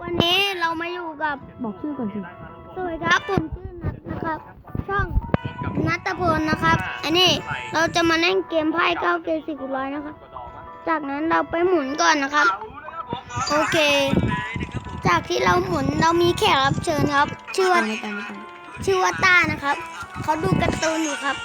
วันนี้เรามาอยู่กับบอกชื่อก่อนสิสวัสดีครับผมชื่อนัทนะครับ ช่องนัทพลนะครับ อันนี้เราจะมาเล่นเกมไพ่เก้าเกมสิบร้อยนะครับ จากนั้นเราไปหมุนก่อนนะครับ โอเค จากที่เราหมุนเรามีแขกรับเชิญครับ ชื่อว่าไม่ตามไม่ตามชื่อว่าต้านะครับเขาดูการ์ตูนอยู่ครับ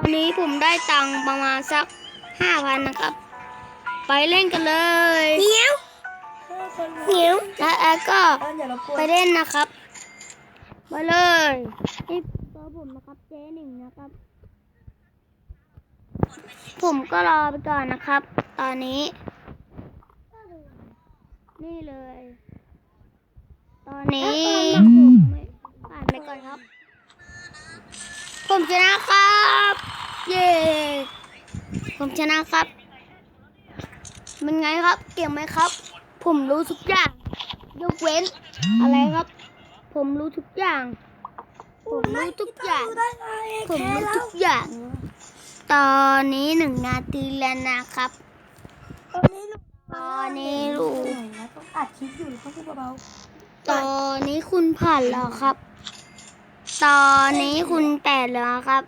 ตอนนี้ผมได้ตังค์ประมาณสักห้าพันนะครับ ไปเล่นกันเลยเนี้ยว เนี้ยวแล้วแอดก็อย่ารบกวไปนเล่นนะครับ มาเลยนี่ตัวผมนะครับเจ๊หนึ่งนะครับ ผมก็รอไปก่อนนะครับ ตอนนี้ นี่เลย ตอนนี้ผ่านไปก่อนครับ ผมชนะครับ เย้ผมชนะครับเป็นไงครับ เก่งไหมครับ ผมรู้ทุกอย่าง ยกเว้น อะไรครับ ผมรู้ทุกอย่าง ผมรู้ทุกอย่าง ผมรู้ทุกอย่าง ตอนนี้หนึ่งนาทีแล้วนะครับ ตอนนี้ลูกตอนนี้ลูกต้องอัดคลิปอยู่ต้องพูดเบาตอนนี้คุณผ่านแล้วครับ ตอนนี้คุณแปดแล้วครับ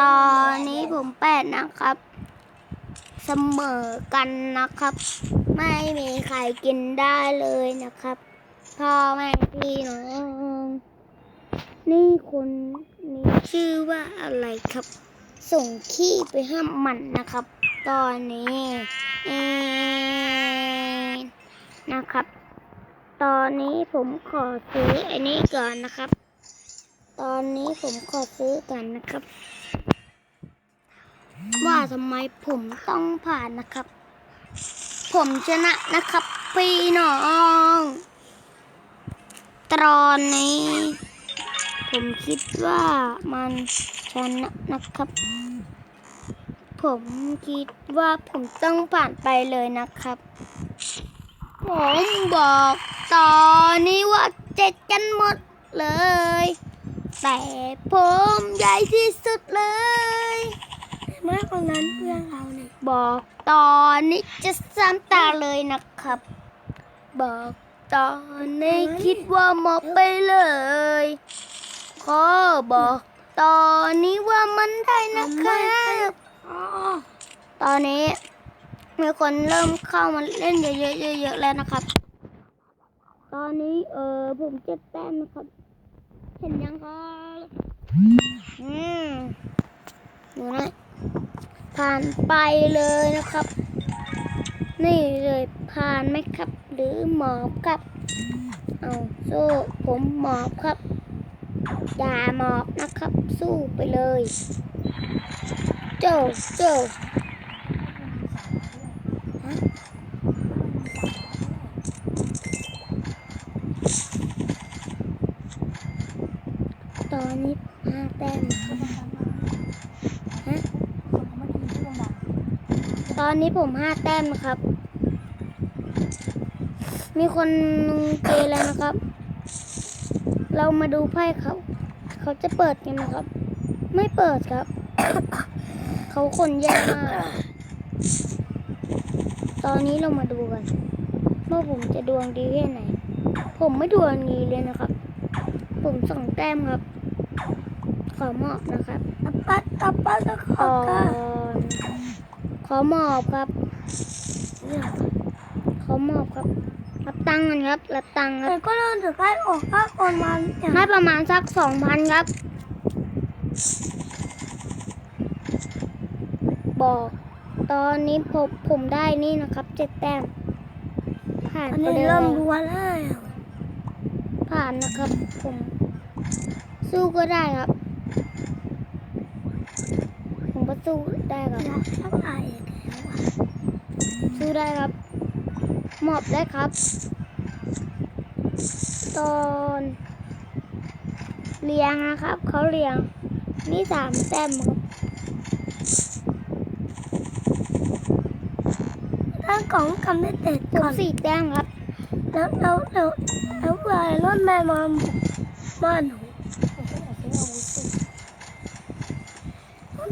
ตอนนี้ผมแปดนะครับ เสมอกันนะครับ ไม่มีใครกินได้เลยนะครับ พ่อแม่พี่น้องนี่คนนี้ชื่อว่าอะไรครับ ส่งขี้ไปห้ามมันนะครับ ตอนนี้เองนะครับ ตอนนี้ผมขอซื้อไอ้นี่ก่อนนะครับ ตอนนี้ผมขอซื้อกันนะครับ ว่าทำไมผมต้องผ่านนะครับ ผมชนะนะครับพี่น้อง ตอนนี้ ผมคิดว่ามันชนะนะครับ ผมคิดว่าผมต้องผ่านไปเลยนะครับ ผมบอกตอนนี้ว่าเจ็ดกันหมดเลย แต่ผมใหญ่ที่สุดเลยเมื่อคนนั้นเพื่อนเราเนี่ย บอกตอนนี้จะซ้ำตาเลยนะครับ บอกตอนนี้คิดว่าหมอบไปเลยขอบอกตอนนี้ว่ามันได้นะครับตอนนี้มีคนเริ่มเข้ามาเล่นเยอะๆเยอะๆแล้วนะครับ ตอนนี้เออผมเจ็ดแต้มนะครับ เห็นยังครับอืมดูนะ ผ่านไปเลยนะครับ นี่เลยผ่านไหมครับ หรือหมอบครับ เอาสู้ผมหมอบครับ อย่าหมอบนะครับ สู้ไปเลย โจโจฮะตอนนี้ห้าแต้มนะครับฮะ ต อนนี้ผมห้าแต้มนะครับ มีคนเกแล้วนะครับ เรามาดูไพ่เขาเขาจะเปิดกันนะครับ ไม่เปิดครับ เขาคนแย่มาก ตอนนี้เรามาดูกันว่าผมจะดวงดีแค่ไหน ผมไม่ดวงดีเลยนะครับ ผมสองแต้มครับ ขอมอบนะครับอัปปัดอัปปัดก็ขก่อ ก้าขอมอบครับ ขอมอบครับ รับตังค์กันครับ รับตังค์คแต่รับ ก็โดนถือใกล้ออกค่าคนมาอย่างให้ประมาณสักสองพันครับ บอก ตอนนี้ผมผมได้นี่นะครับเจ็ดแต้ม ผ่านอันไปนี้เลเริ่มยรัวแล้ว ผ่านนะครับผม สู้ก็ได้ครับ ผมก็ สู้ได้ครับอยากทักทายอีกแล้วสู้ได้ครับ หมอบได้ครับ ตอนเรียงนะครับ เขาเรียง นี่สามแต้มครับถ้ากล่องกำไม่เต็ดก่อนสี่แต้มครับ แล้วแล้วแล้วแล้วเผื่อไอ้รถแม่มาบ้านหนู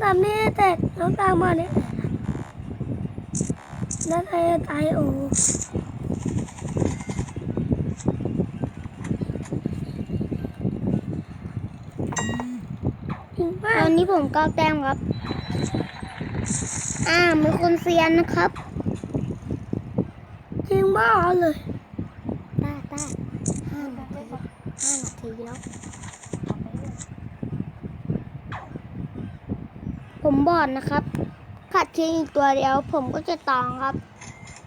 ตามนี่แต่น้องตามมาเนี่ยแล้วใครจะตายโอ้ตอนนี้ผมก็แต้มครับ อ่ามือคนเซียนนะครับ จริงบ้าเลย อดนะครับขัดคิงอีกตัวเดียว ผมก็จะตองครับ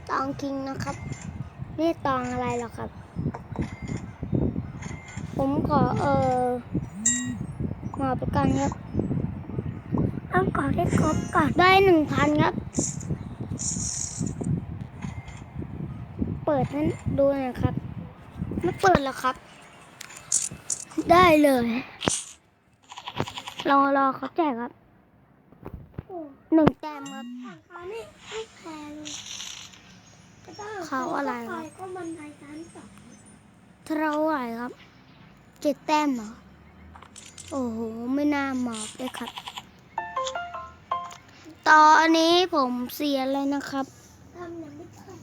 ตองคิงนะครับนี่ตองอะไรหรอครับ ผมขอเออมาประกันครับต้องก่อได้ครบก่อนได้หนึ่งพันครับ เปิดนั้นดูหน่อยครับ ไม่เปิดแล้วครับ ได้เลย รอรอเขาแจกครับ หนึ่งแต้มครับราคานี่ไม่แพงแต่ถ้เขาอะไรปครับก็มันไดชั้นสองเท่าไหร่ครับเจ็ดแต้มเหรอโอ้โห ไม่น่าหมอบเลยครับ ตอนนี้ผมเสียเลยนะครับทำยังไม่เคย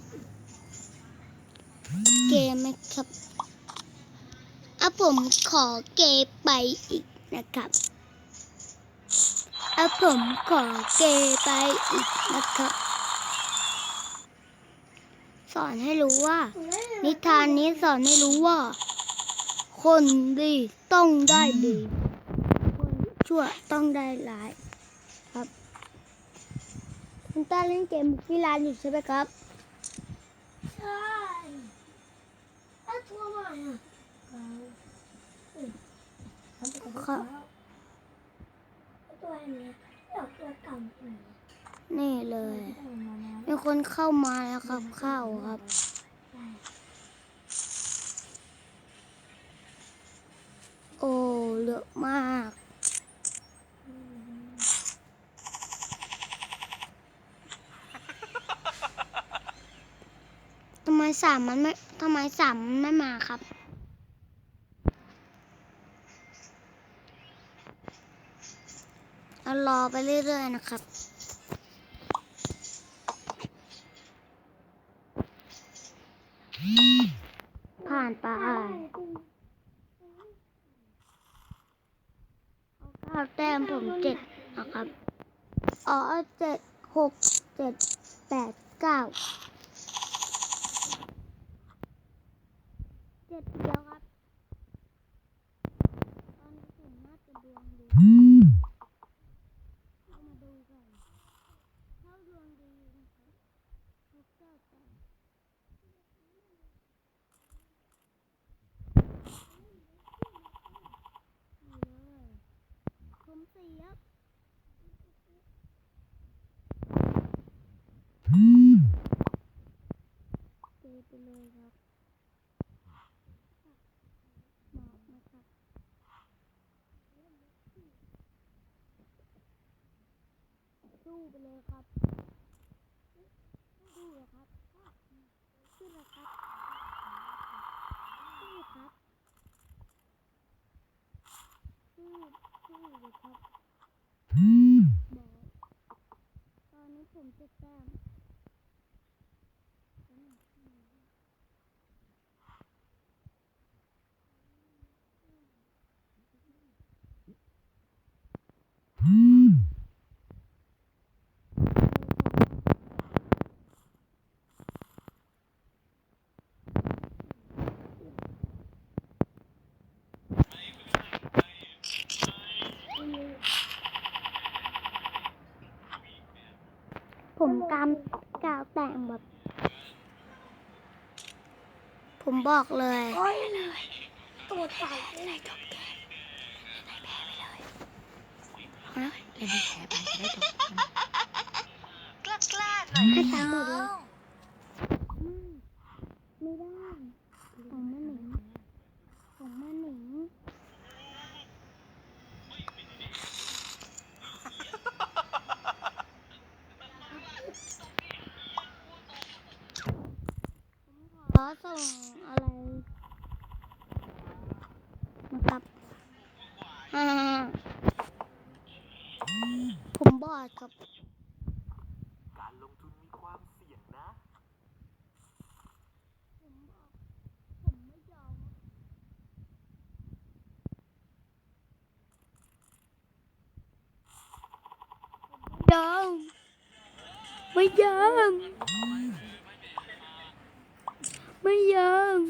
เกมไหมครับอะผมขอเกมไปอีกนะครับ อะผมขอเกมไปอีกนะครับสอนให้รู้ว่า นิทานนี้สอนให้รู้ว่า คนดีต้องได้ดี คนชั่วต้องได้ร้าย ครับคุณต้าเล่นเกมบุกที่ร้านอยู่ใช่ไหมครับ ใช่ถ้าทัวร์ใหม่อะครับตั วนี้เดี๋ยวตัวเก่าเลยนี่เลย มีคนเข้ามาแล้วครับ เข้าครับ โอ้เยอะมากทำไมสามมันไม่ทำไมสามมันไม่มาครับ เรารอไปเรื่อยๆนะครับ ผ่านไปเก้าแต้มผมเจ็ดนะครับ อ๋อเจ็ดหกเจ็ดแปดเก้าเจ็ดเดียวครับ ตอนนี้ผมน่าจะดวงดีเรามาดูกันถ้าดวงดีนะครับหกเก้าแต้ม นี่เลยผมเสียบ เทไปเลยครับหมอบนะครับสู้ไปเลยครับสู้เลยครับสู้เลยครับสู้ครับ สู้สู้เลยครับบอกตอนนี้ผมจะแต้ม ผมกำกาวแต่งแบบผมบอกเลยโอ้ยตัวเก่าเลยฮะเล่นให้แพ้ไปจะได้จบกล้ากล้าๆหน่อยให้นะตามหมดเลย อส่งอะไรนะครับผมบอดครับ การลงทุนมีความเสี่ยงนะ ผมผมไม่ยอมไม่ยอมไม่ยอม ไม่ยอม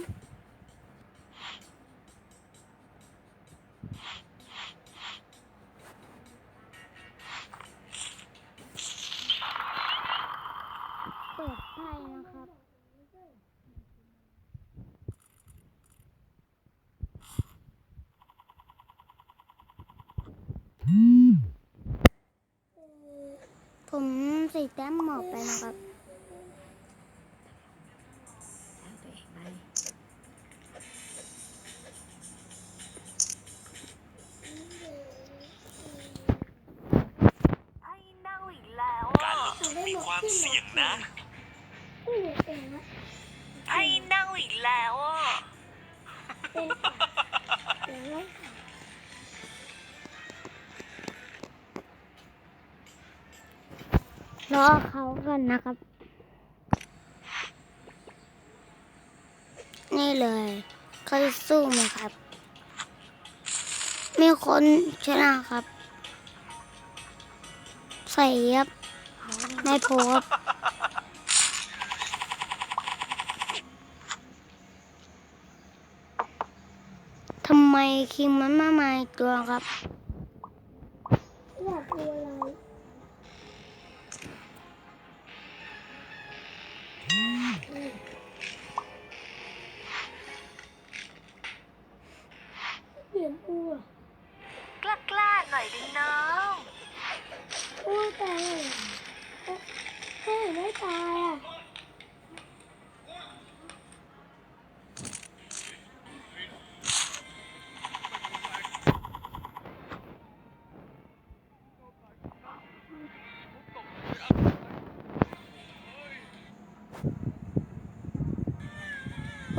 เปิดไพ่นะครับ ผมใส่แต้มหมอบไปนะครับ เสี่ยงนะไอ้เน่าอีกแล้วอะรอเขากันนะครับ นี่เลยเคยสู้ไหมครับ มีคนชนะครับ ใส่ยับ ไม่โพสทำไมคิงมันมามาอีกตัวครับอยากดูอะไร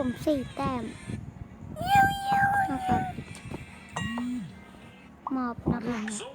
ผมสี่แต้มนะครับหมอบนะครับพอแล้ว